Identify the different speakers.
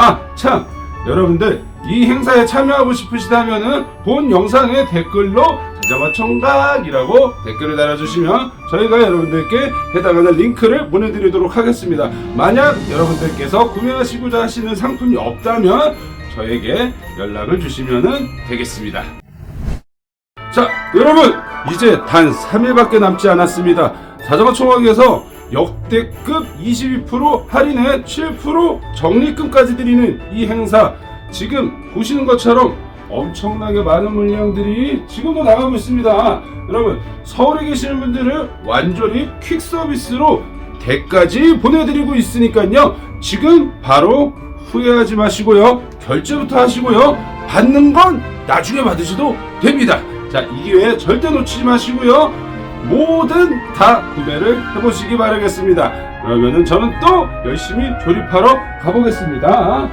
Speaker 1: 아, 참! 여러분들, 이 행사에 참여하고 싶으시다면은 본 영상에 댓글로 자전거 총각이라고 댓글을 달아주시면 저희가 여러분들께 해당하는 링크를 보내드리도록 하겠습니다. 만약 여러분들께서 구매하시고자 하시는 상품이 없다면 저에게 연락을 주시면 되겠습니다. 자, 여러분, 이제 단 3일밖에 남지 않았습니다. 자전거 총학에서 역대급 22% 할인에 7% 적립금까지 드리는 이 행사 지금 보시는 것처럼 엄청나게 많은 물량들이 지금도 나가고 있습니다. 여러분, 서울에 계시는 분들은 완전히 퀵 서비스로 댁까지 보내드리고 있으니까요. 지금 바로 후회하지 마시고요. 결제부터 하시고요. 받는 건 나중에 받으셔도 됩니다. 자, 이 기회 절대 놓치지 마시고요. 뭐든 다 구매를 해보시기 바라겠습니다. 그러면은 저는 또 열심히 조립하러 가보겠습니다.